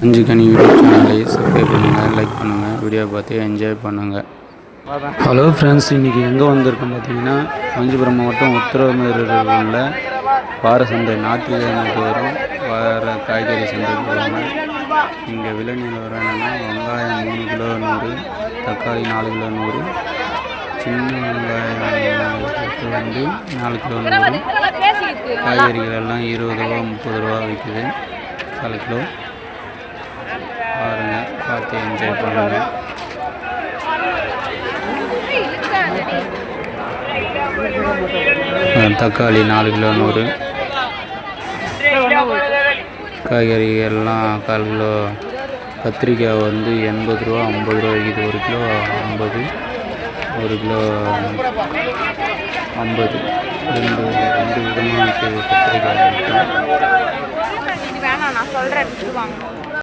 அஞ்சு கனி யூடியூப் சேனலை சப்ஸ்கிரைப் பண்ணுங்கள் லைக் பண்ணுங்கள் வீடியோ பார்த்து என்ஜாய் பண்ணுங்கள் ஹலோ ஃப்ரெண்ட்ஸ் இன்றைக்கி எங்கே வந்திருக்கோம் பார்த்தீங்கன்னா காஞ்சிபுரம் மாவட்டம் உத்தரமேரூரில் வார சந்தை ஞாயிற்றுக்கிழமை தோறும் வார காய்கறி சந்தைக்கு வருவாங்க இங்கே விலை நிலவரம் என்னென்னா வெங்காயம் மூணு கிலோ நூறு தக்காளி நாலு கிலோ நூறு சின்ன வெங்காயம் வந்து நாலு கிலோ நூறு காய்கறிகள் எல்லாம் இருபது ரூபா முப்பது ரூபா விற்குது கால் கிலோ. பார்த்து என்ஜாய் பண்ணுங்கள் தக்காளி நாலு கிலோ நூறு. காய்கறிகள்லாம் கால் கிலோ. கத்திரிக்காய் வந்து எண்பது ரூபா ஐம்பது ரூபா விற்கிது ஒரு கிலோ ஐம்பது ஒரு கிலோ ஐம்பது. ரெண்டு ரெண்டு விதமாக கத்திரிக்காய்.